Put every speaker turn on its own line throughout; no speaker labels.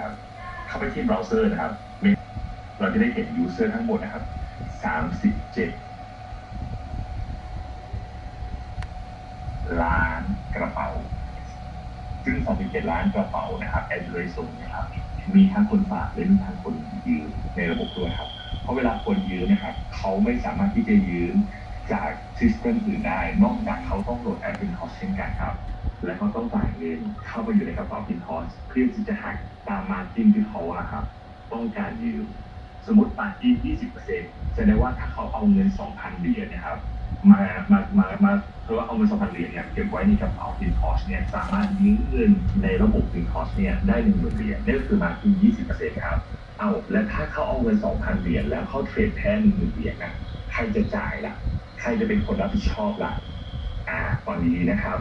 ครับเข้าไปที่เบราว์เซอร์นะครับ เราจะได้เห็นยูเซอร์ทั้งหมดนะครับ37ล้านกระเป๋า ซึ่ง 37 ล้านกระเป๋านะครับแอนดรสูงนะครับ มีทั้งคนฝากและมีทั้งคนยืมในระบบด้วยครับ เพราะเวลาคนยืมนะครับ เขาไม่สามารถที่จะยืมจากซิสเต็มอื่นได้ นอกจากเขาต้องโหลดแอป Pinterest เช่นกันครับ และเขาต้องจ่ายเงินเข้าไปอยู่ในกระเป๋า Pinterest เพื่อที่จะหักตามมาจิ้นที่เขาอะครับ ต้องการยืมสมมติมาร์จิ้น20%แสดงว่าถ้าเขาเอาเงิน2,000เหรียญนะครับ มามามามาเพราะว่าเอาเงิน2,000เหรียญเนี่ยเก็บไว้ในกระเป๋า Pinterest เนี่ยสามารถยืมเงินในระบบ Pinterest เนี่ยได้10,000เหรียญนี่ก็คือมาจิ้น20%ครับเอาแล้วถ้าเขาเอาเงิน2,000เหรียญแล้วเขาเทรดแพ้10,000เหรียญนะใครจะจ่ายล่ะ ใครจะเป็นคนรับผิดชอบล่ะอ่าตอนนี้นะครับ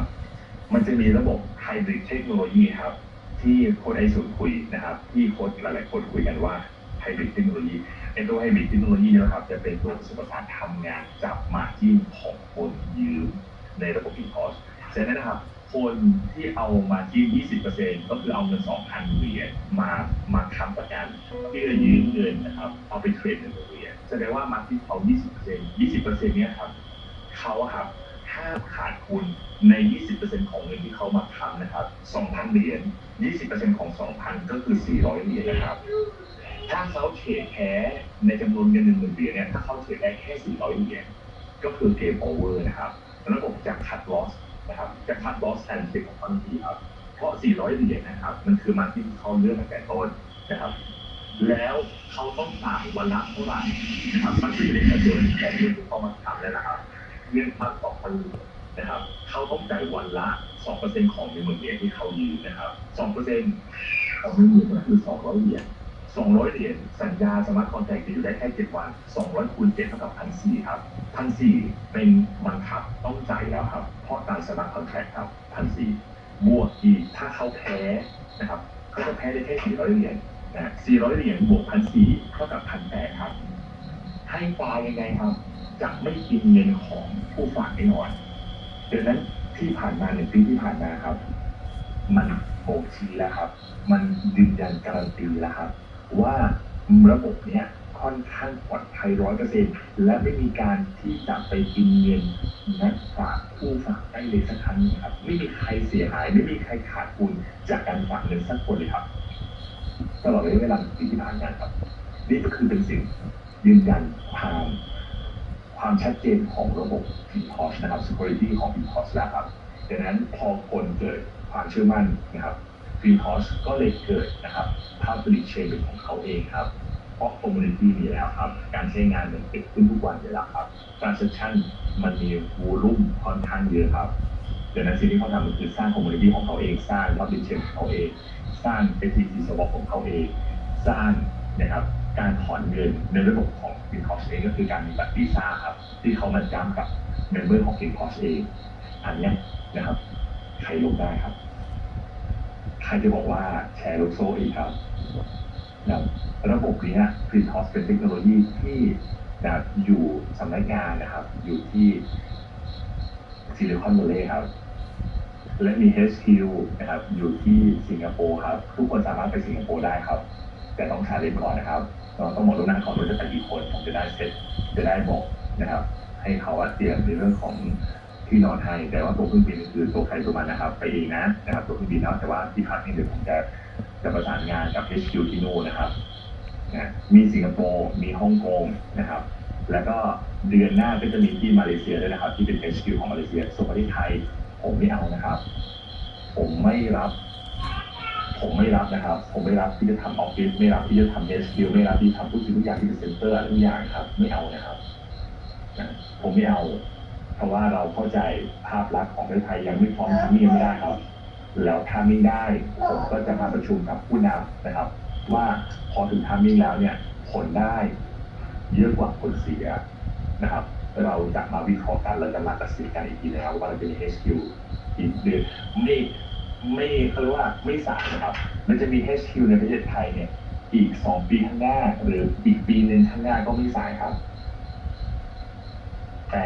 มันจะมีระบบไฮบริดเทคโนโลยีครับ ที่โค้ดไอศูนย์คุยนะครับ ที่โค้ดหลาย ๆ คนคุยกันว่าไฮบริดเทคโนโลยีไอตัวไฮบริดเทคโนโลยีนะครับ จะเป็นตัวผสมผสานทำงานจับมาจิ้นของคนยืมในระบบอินพอสฉะนั้นนะครับคนที่เอามาจิ้น20%ก็คือเอาเงิน 2,000 เหรียญมา มาค้ำประกันเพื่อยืมเงินนะครับ เอาไปเทรดในเหรียญแสดงว่ามาที่เขา 20% 20%เนี้ยครับ เขาครับ ห้ามขาดทุนใน 20%ของเงินที่เขามาทำนะครับ 2,000 เหรียญ 20%ของ 2,000 ก็คือ 400 เหรียญนะครับ ถ้าเขาเทรดแพ้ในจำนวนเงิน1 0,000เหรียญเนี่ย ถ้าเขาเทรดได้แค่ 400 เหรียญ ก็คือเกมโอเวอร์นะครับ ระบบจะคัดลอสนะครับ จะคัดลอสแทนเซ็ของทันทีครับ เพราะ 400 เหรียญนะครับ มันคือมาที่เขาเลือกตั้งแต่ต้นนะครับแล้วเขาต้องจ่ายวันละเท่าไหร่นะครับมันคือในกระบวนการที่เขามาทำแล้วนะครับ เงินพันสองพันนะครับ เขาต้องจ่ายวันละสองเปอร์เซ็นต์ของหนึ่งหมื่นเหรียญที่เขายืมนะครับสองเปอร์เซ็นต์ของหนึ่งหมื่นก็คือสองร้อยเหรียญสองร้อยเหรียญสัญญาสมาร์ทคอนแทคจะอยู่ได้แค่เจ็ดวันสองร้อยคูณเจ็ดเท่ากับพันสี่ครับพันสี่เป็นบังคับต้องจ่ายแล้วครับ เพราะตามสมาร์ทคอนแทคครับพันสี่บวกอีกถ้าเขาแพ้นะครับเขาจะแพ้ได้แค่สี่ร้อยเหรียญนะสี่ร้อยเหรียญบวกพันสี่เท่ากับพันแปดครับ ให้ตายยังไงครับ จะไม่กินเงินของผู้ฝากแน่นอนดังนั้นที่ผ่านมาหนึ่งปีที่ผ่านมาครับ มันโบกชี้แล้วครับ มันยืนยันการันตีแล้วครับ ว่าระบบเนี้ยค่อนข้างปลอดภัยร้อยเปอร์เซ็นและไม่มีการที่จะไปกินเงินนักฝากผู้ฝากได้เลยสักครั้งครับ ไม่มีใครเสียหาย ไม่มีใครขาดทุนจากการฝากเงินสักคนเลยครับ ตลอดระยะเวลาที่ผ่านมาครับ นี่ก็คือเป็นสิ่งยืนยันความ ความชัดเจนของระบบ PTOS นะครับ security ของ PTOS แล้วครับดังนั้นพอคนเกิดความเชื่อมั่นนะครับ PTOS ก็เลยเกิดนะครับภาพผลิตเชนเป็นของเขาเองครับเพราะ community มีแล้วครับ การใช้งานมันเกิดขึ้นทุกวันอยู่แล้วครับ transaction มันมี volume ค่อนข้างเยอะครับดังนั้นสิ่งที่เขาทำก็คือสร้าง community ของเขาเอง สร้าง public chain ของเขาเอง สร้าง STC swap ของเขาเอง สร้างนะครับ การถอนเงินในระบบของ f i n c o s เองก็คือการมีบัตรวีซ่าครับ ที่เขามาจ้ำกับเมมเบอร์ของ f i n c o s เองอันนี้นะครับใครลงได้ครับ ใครจะบอกว่าแชร์ลูกโซ่อีกครับนะระบบเนี้ย f i n c o s เป็นเทคโนโลยีที่นะครับอยู่สำนักงานนะครับ อยู่ที่ซิลิคอน v ัลเลย์ครับ และมี HQ นะครับ อยู่ที่สิงคโปร์ครับ ทุกคนสามารถไปสิงคโปร์ได้ครับ แต่ต้องชาเลนจ์ก่อนนะครับ เราต้องบอกล่วงหน้าก่อนว่าจะไปกี่คนผมจะได้เซ็ตจะได้บอกนะครับ ให้เขาอะเตรียมในเรื่องของที่นอนให้แต่ว่าตัวเครื่องบินคือตัวใครตัวมันนะครับ ไปเองนะนะครับตัวเครื่องบินเนาะแต่ว่าที่พักนี่เดี๋ยวผมจะจะประสานงานกับ HQ ที่นู่นนะครับนะมีสิงคโปร์มีฮ่องกงนะครับ แล้วก็เดือนหน้าก็จะมีที่มาเลเซียด้วยนะครับ ที่เป็น HQ ของมาเลเซียส่วนประเทศไทยผมไม่เอานะครับ ผมไม่รับ ผมไม่รับนะครับ ผมไม่รับที่จะทำออฟฟิศไม่รับที่จะทำเอสคิวไม่รับที่ทำทุกสิ่งทุกอย่างที่เป็นเซ็นเตอร์อะไรทุกอย่างครับ ไม่เอานะครับผมไม่เอา เพราะว่าเราเข้าใจภาพลักษณ์ของประเทศไทยยังไม่พร้อมทำนี่ยังไม่ได้ครับ แล้วถ้าไม่ได้ผมก็จะมาประชุมกับผู้นำนะครับ ว่าพอถึงทามิ่แล้วเนี่ยผลได้เยอะกว่าผลเสียนะครับ เราจะมาวิเคราะห์กันเราจะมาตัดสินกันอีกทีแล้วว่าเราจะมี HQ อีกเดือนไม่ ไม่เขาเรียกว่าไม่สายนะครับมันจะมี HQ ในประเทศไทยเนี่ยอีกสองปีข้างหน้า หรืออีกปีหนึ่งข้างหน้าก็ไม่สายครับ แต่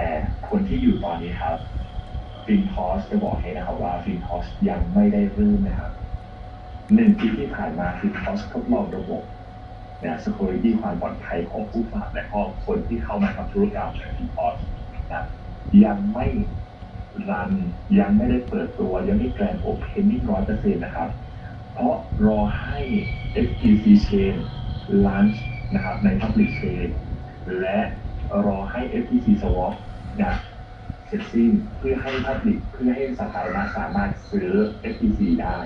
คนที่อยู่ตอนนี้ครับฟินทอสจะบอกให้นะครับว่าฟินทอสยังไม่ได้เริ่มนะครับหนึ่งปีที่ผ่านมาคือคอสทดลองระบบนะ security ความปลอดภัยของผู้ฝากและก็คนที่เข้ามาทำธุรกรรมในทีคอสนะยังไม่ รันยังไม่ได้เปิดตัวยังไม่แกรนโอเพนนิ่งร้อยเปอร์เซ็นต์นะครับ เพราะรอให้ FTC Chain launch นะครับใน Public Chain และรอให้ FTC Swap นะเสร็จสิ้นเพื่อให้ Public เพื่อให้สาธารณะสามารถซื้อ FTC ได้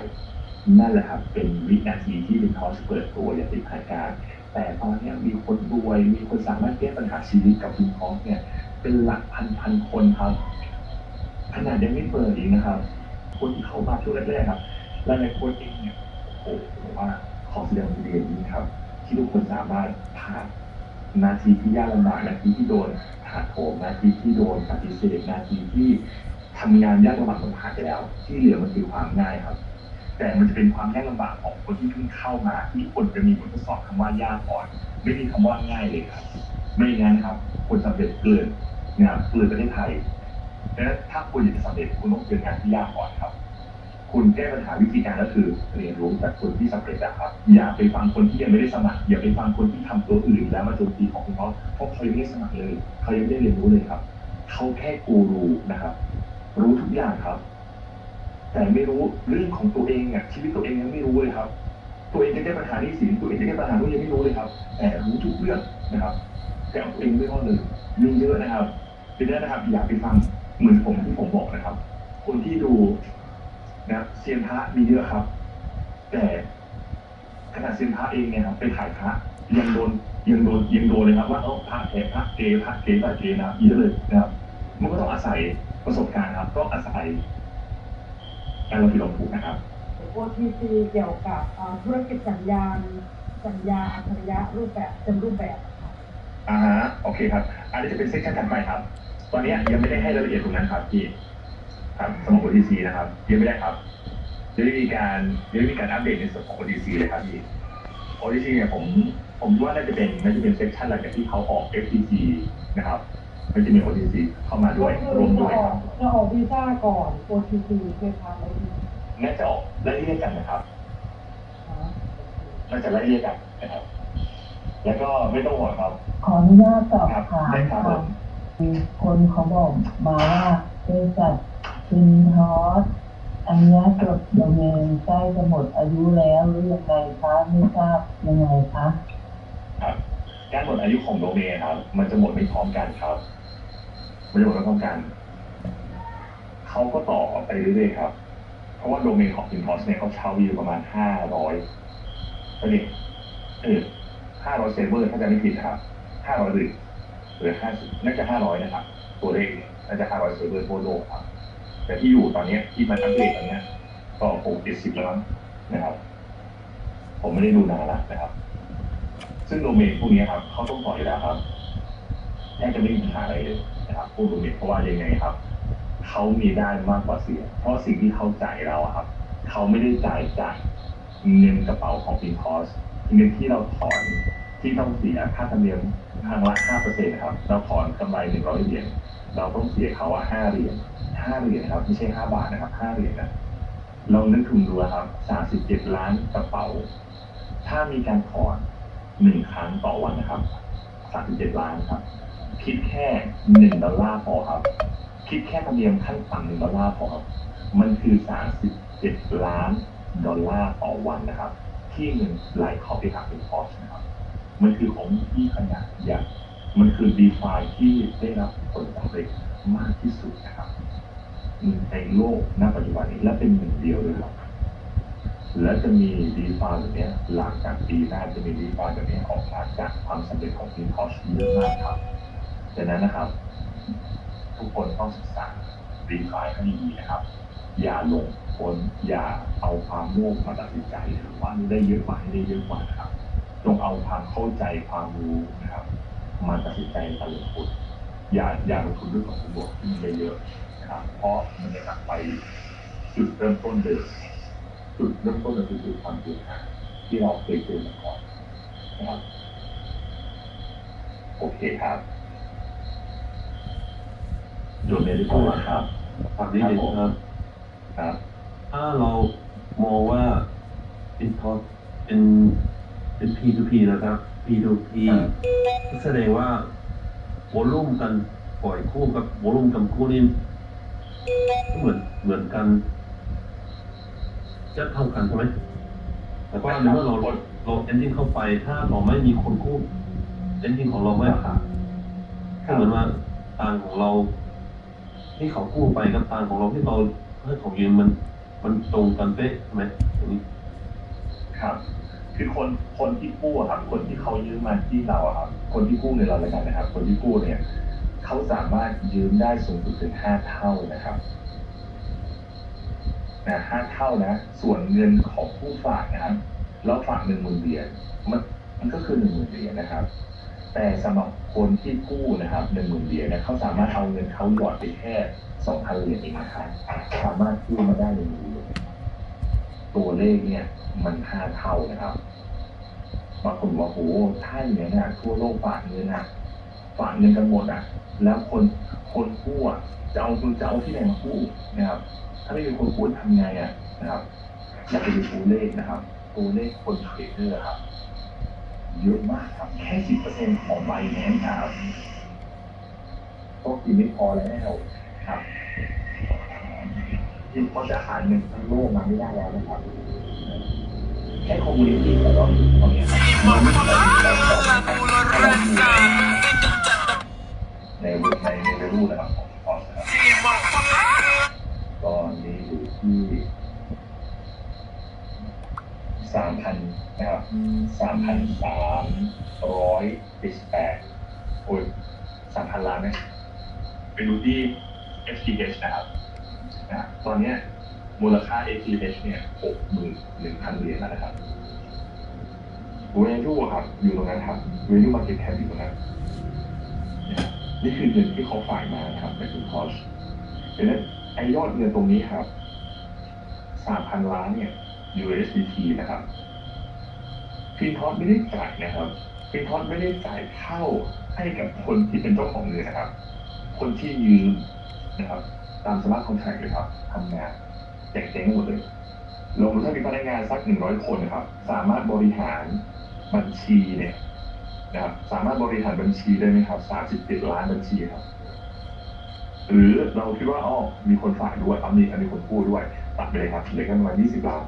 นั่นแหละครับ เป็นวินาทีที่เป็นคอสเปิดตัวอย่างเป็นทางการ แต่ตอนนี้มีคนรวย มีคนสามารถแก้ปัญหาชีวิตกับวินคอสเนี่ยเป็นหลักพันพันคนครับ ขนาดยังไม่เปิดอีกนะครับ คนที่เข้ามาช่วงแรกๆครับหลายๆคนเองเนี่ยโอ้โหผมว่าขอแสดงความยินดีนี้ครับ ที่ทุกคนสามารถผ่านนาทีที่ยากลำบากนาทีที่โดนถาโถมนาทีที่โดนปฏิเสธนาทีที่ทำงานยากลำบากมันผ่านไปแล้ว ที่เหลือมันคือความง่ายครับ แต่มันจะเป็นความยากลำบากของคนที่เพิ่งเข้ามาที่คนจะมีบททดสอบคำว่ายากก่อน ไม่มีคำว่าง่ายเลยครับ ไม่งั้นครับ คนสำเร็จเกินนะครับเกินประเทศไทย ดังนั้นถ้าคุณอยากจะสำเร็จคุณต้องเจองานที่ยากก่อนครับ คุณแก้ปัญหาวิธีการก็คือเรียนรู้จากคนที่สำเร็จนะครับ อย่าไปฟังคนที่ยังไม่ได้สมัคร อย่าไปฟังคนที่ทำตัวอื่นแล้วมาโจมตีของคุณเขาเพราะเขายังไม่ได้สมัครเลย เขายังไม่ได้เรียนรู้เลยครับ เขาแค่กูรูนะครับ รู้ทุกอย่างครับ แต่ไม่รู้เรื่องของตัวเองเนี่ยชีวิตตัวเองยังไม่รู้เลยครับ ตัวเองจะแก้ปัญหานี้สินตัวเองจะแก้ปัญหานู้นยังไม่รู้เลยครับ แต่รู้ทุกเรื่องนะครับแต่ตัวเองไม่รอดเลยมีเยอะนะครับดังนั้นนะครับ อย่าไปฟัง เหมือนผมที่ผมบอกนะครับ คนที่ดูนะครับเซียนพระมีเยอะครับ แต่ขนาดเซียนพระเองเนี่ยครับไปขายพระยังโดนยังโดนยังโดนเลยครับว่าเออพระแท้พระเกพระเกพระเกนะครับเยอะเลยนะครับ มันก็ต้องอาศัยประสบการณ์ครับ ต้องอาศัยการลงทุนลงทุนนะครับ
OTC เกี่ยวกับเอ่อธุรกิจสัญญาณสัญญาอัจฉริยะรูปแบบเต็มรูปแบบค่ะ
อ่าฮะโอเคครับ อันนี้จะเป็นเซสชันถัดไปครับ ตอนนี้ยังไม่ได้ให้รายละเอียดตรงนั้นครับพี่ครับสำหรับ OTC นะครับยังไม่ได้ครับยังไม่มีการยังไม่มีการอัปเดตในส่วนของ OTC เลยครับพี่ OTC เนี่ยผมผมว่าน่าจะเป็นน่าจะเป็นเซสชันหลังจากที่เขาออก FTC นะครับมันจะมี OTC เข้ามาด้วย
ก็
ร
คื
ว
อ
ม
จะ
ด้วย
อ
ค
อ
รั
ก
บ
จะออกวีซ่าก่อน OTC ใช่ไหมคะแล้วอีก
น่าจะออกไล่เรียกกันนะครับ
อ๋อ
น่าจะไล่เรียกกันนะครับ แล้วก็ไม่ต้องห่วงครับ
ขออนุญาตสอบ
ครับ
ถาม
ได้ครับผ
ค่ะ
มี
คนเขาบอกมาว่าบริษัทชินทอสอันนี้จดโดเมนใกล้จะหมดอายุแล้วหรือยังไงคะไม่ทราบยังไงคะ
ครับการหมดอายุของโดเมนครับ มันจะหมดไม่พร้อมกันครับมันจะหมดไม่พร้อมกันเขาก็ต่อไปเรื่อยๆครับ เพราะว่าโดเมนของ Impulse เนี่ยเขาเช่าอยู่ประมาณห้าร้อยก็เนี่ยเออห้าร้อยเซร์ฟเวอร์ถ้าจะไม่ผิดครับห้าร้อยหรือ หรือห้าสิบน่าจะห้าร้อยนะครับ ตัวเลขเนี่ยน่าจะห้าร้อยเซร์ฟเวอร์ทั่วโลกครับ แต่ที่อยู่ตอนนี้ที่มันอัปเดตตอนนี้ก็คงเจ็ดสิบแล้วนะครับ ผมไม่ได้ดูนานแล้วนะครับ ซึ่งโดเมนพวกนี้ครับเขาต้องต่ออยู่แล้วครับแทบจะไม่มีปัญหาอะไรเลยนะครับพวกโดเมนเพราะว่ายังไงครับเขามีได้มากกว่าเสีย เพราะสิ่งที่เขาจ่ายเราครับเขาไม่ได้จ่ายจากเงินกระเป๋าของฟินคอสเงินที่เราถอน ที่ต้องเสียค่าธรรมเนียมทางละห้าเปอร์เซ็นต์ครับเราถอนกำไรหนึ่งร้อยเหรียญเราต้องเสียเขาอะห้าเหรียญห้าเหรียญครับไม่ใช่ห้าบาทนะครับห้าเหรียญนะเรานึกถึงดูครับสามสิบเจ็ดล้านกระเป๋า ถ้ามีการถอนหนึ่งครั้งต่อวันนะครับสามสิบเจ็ดล้านครับ คิดแค่หนึ่งดอลลาร์พอครับ คิดแค่ธรรมเนียมขั้นต่ำหนึ่งดอลลาร์พอครับมันคือสามสิบเจ็ดล้านดอลลาร์ต่อวันนะครับ ที่เงินไหลเข้าไปหาเป็นคอสนะครับ มันคือของที่ขนาดใหญ่มันคือดีฟาที่ได้รับผลสำเร็จมากที่สุดนะครับในโลกณปัจจุบันนี้และเป็นหนึ่งเดียวเลยครับและจะมีดีฟาแบบนี้หลังจากปีหน้าจะมีดีฟาแบบนี้ออกมาจากความสำเร็จของทีมคอชเยอะมากครับดังนั้นนะครับ ทุกคนต้องศึกษาดีฟาให้ดีนะครับ อย่าหลงคนอย่าเอาความโลภมาตัดสินใจว่าได้เยอะกว่าให้ได้เยอะกว่านะครับ จงเอาความเข้าใจความรู้นะครับมาตัดสินใจในการลงทุนอย่าอย่าลงทุนด้วยผลประโยชน์ที่มันเยอะๆนะครับเพราะมันจะกลับไปจุดเริ่มต้นเดิมจุดเริ่มต้นก็คือจุดความเสี่ยงที่เราเคยเจอมาก่อนนะครับโอเคครับโดนเมลิโกะครับ
ถามนิดนึงครับ
ครับ
ถ้าเรามองว่าเป็นทอด เป็นเป็น P2P นะครับ P2P ก็แสดงว่าวอลลุ่มกันปล่อยคู่กับวอลลุ่มกับคู่นี่ก็เหมือนเหมือนกัน จะเท่ากันใช่ไหมแต่ว่าในเมื่อเราเราเอนจินเข้าไป ถ้าเราไม่มีคนคู่เอนจินของเราไม่ผ่านก็เหมือนว่าตังของเราที่เขากู้ไปกับตังของเราที่เราให้เขายืมมัน มันตรงกันเป๊ะใช่ไหมตรงนี้
ครับ คือคนคนที่กู้ครับ คนที่เขายืมมาที่เราอะครับ คนที่กู้เงินเราเลยกันนะครับ คนที่กู้เนี่ยเขาสามารถยืมได้สูงสุดถึงห้าเท่านะครับนะห้าเท่านะ ส่วนเงินของผู้ฝากนะครับเราฝากหนึ่งหมื่นเหรียญมันมันก็คือหนึ่งหมื่นเหรียญนะครับ แต่สำหรับคนที่กู้นะครับหนึ่งหมื่นเหรียญเนี่ยเขาสามารถเอาเงินเขาหยอดไปแค่สองพันเหรียญเองนะครับสามารถกู้มาได้หนึ่งหมื่นเหรียญ ตัวเลขเนี่ยมันห้าเท่านะครับบางคนบอกโอ้โหถ้าอย่างนี้นะทั่วโลกฝากเงินนะฝากเงินกันหมดอะ แล้วคนคนกู้อะจะเอาคุณจะเอาที่ไหนมากู้นะครับ ถ้าไม่มีคนกู้ทำไงอะนะครับอยากไปดูตัวเลขนะครับ ตัวเลขคนเทรดเดอร์ครับเยอะมากครับแค่สิบเปอร์เซ็นของใบแนนครับก็กินไม่พอแล้วครับ ที่เขาจะหาเงินทั้งโลกมาไม่ได้แล้วนะครับแค่คอมมูนิตี้ของเราตอนนี้ครับมันไม่ได้ในในในในรูปนะครับของคอร์สนะครับตอนนี้อยู่ที่สามพันนะครับสามพันสามร้อยสิบแปดโอ้ยสามพันล้านไหมไปดูที่ FTH นะครับ ตอนนี้มูลค่า ATH เนี่ยหกหมื่นหนึ่งพันเหรียญแล้วนะครับ value อะครับอยู่ตรงนั้นครับ value market cap อยู่ตรงนั้นนะครับนี่คือเงินที่เขาฝ่ากมาครับไปถึงคอร์สดังนั้นไอยอดเงินตรงนี้ครับสามพันล้านเนี่ย USDT นะครับฟินทอสไม่ได้จ่ายนะครับฟินทอสไม่ได้จ่ายเข้าให้กับคนที่เป็นเจ้าของเงินนะครับ คนที่ยืมนะครับ ตามสมาร์ทคอนแทคเลยครับทำงานแจกเจ๊งหมดเลยลงถ้ามีพนักงานสักหนึ่งร้อยคนนะครับ สามารถบริหารบัญชีเนี่ยนะครับสามารถบริหารบัญชีได้ไหมครับสามสิบเจ็ดล้านบัญชีครับ หรือเราคิดว่าอ๋อมีคนฝากด้วยเอามีอันนี้คนกู้ด้วย ตัดไปเลยครับเหลือแค่ประมาณยี่สิบล้าน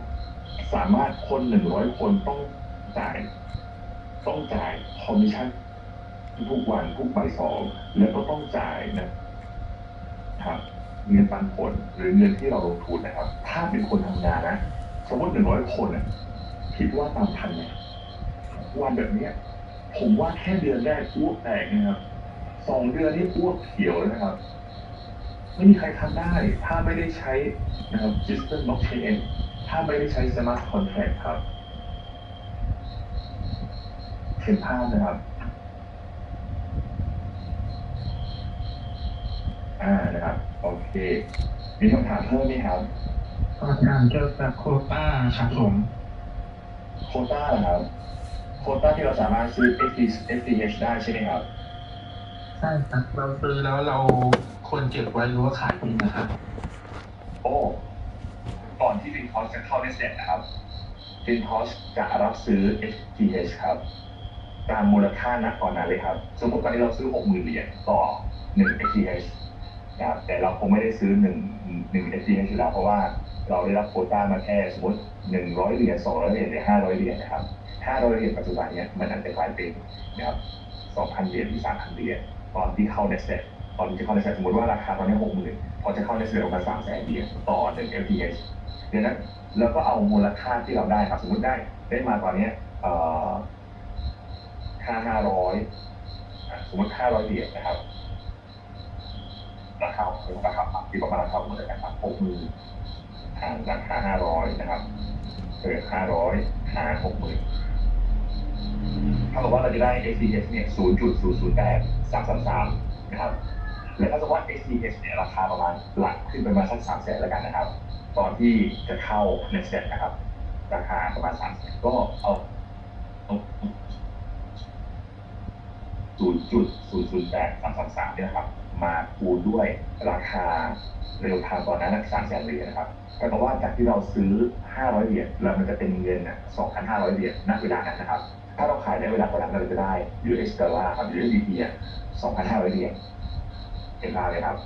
สามารถคนหนึ่งร้อยคนต้องจ่าย ต้องจ่ายคอมมิชชั่นทุกวันทุกบ่ายสองแล้วก็ต้องจ่ายนะครับ เงินปันผลหรือเงินที่เราลงทุนนะครับ ถ้าเป็นคนทำงานนะ สมมติหนึ่งร้อยคนอะคิดว่าตามพันเนี่ยวันแบบเนี้ยผมว่าแค่เดือนแรกอ้วกแตกนะครับสองเดือนนี้อ้วกเขียวแล้วนะครับ ไม่มีใครทำได้ ถ้าไม่ได้ใช้นะครับ System Blockchain ถ้าไม่ได้ใช้ Smart Contract ครับเห็นภาพนะครับ อ่านะครับ โอเค มีคำถามเพิ่มไหมครับ
ขอถามเกี่ยวกับโควต้าครับผม
โควต้าเหรอครับ โควต้าที่เราสามารถซื้อ FD FDH ได้ใช่ไหมครับ
ใช่ครับเราซื้อแล้วเราควรเก็บไว้หรือว่าขายดีนะครับ
โอ้ ก่อนที่ฟินคอสจะเข้าในเซ็ตนะครับฟินคอสจะรับซื้อ FTH ครับ ตามมูลค่าณตอนนั้นเลยครับ สมมติตอนนี้เราซื้อ 60,000 เหรียญต่อ1 FTH นะครับแต่เราคงไม่ได้ซื้อ1 1 FTH อยู่แล้วเพราะว่าเราได้รับโควต้ามาแค่สมมติ100เหรียญ200เหรียญหรือ500เหรียญนะครับ500เหรียญปัจจุบันเนี่ยมันอาจจะกลายเป็นนะครับ2,000เหรียญหรือ3,000เหรียญตอนที่เข้าในเซ็ตตอนที่เข้าในเซ็ตสมมติว่าราคาตอนนี้60,000พอจะเข้าในเซ็ตออกมา3แสนเหรียญต่อ1 FTH เดี๋ยวนั้นแล้วก็เอามูลค่าที่เราได้ครับสมมติได้ได้มาตอนเนี้ยค่าห้าร้อยสมมติห้าร้อยเหรียญนะครับ ราคาของราครับที่ประมาณราคาเหมือนกันครับหกหมื่นหารราคาห้าร้อยนะครับเกิดห้าร้อยหารหกหมื่นเท่ากับว่าเราจะได้ XDH เนี่ยศูนย์จุดศูนย์ศูนย์แปดสามสามสามนะครับ แล้วถ้าสมมติว่า XDH เนี่ยราคาประมาณหลักขึ้นไปมาสักสามแสนแล้วกันนะครับ ตอนที่จะเข้าในเซ็ตนะครับ ราคาประมาณสามแสนก็เอาศูนย์จุดศูนย์ศูนย์แปดสามสามสามเนี่ยนะครับ มาคูณด้วยราคาเร็วทางตอนนั้นสามแสนเหรียญนะครับก็แปลว่าจากที่เราซื้อ 500 เหรียญแล้วมันจะเป็นเงินอะ2,500 เหรียญณเวลานั้นนะครับ ถ้าเราขายในเวลาตอนนั้นเราจะได้ US ดอลลาร์ครับ USDT อะ2,500 เหรียญเห็นภาพไหมครับ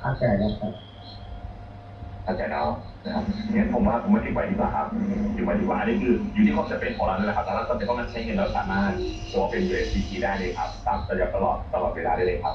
เข้าใจแล้วครับ
เข้าใจเนาะ นะครับงั้นผมว่าผมว่าเก็บไว้ดีกว่าครับเก็บไว้ดีกว่าอันนี้คืออยู่ที่ความจำเป็นของเรานั่นแหละครับแต่ถ้าเราจำเป็นต้องการใช้เงินเราสามารถสวเป็น USDT ได้เลยครับ ตามระยะตลอดตลอดเวลาได้เลยครับ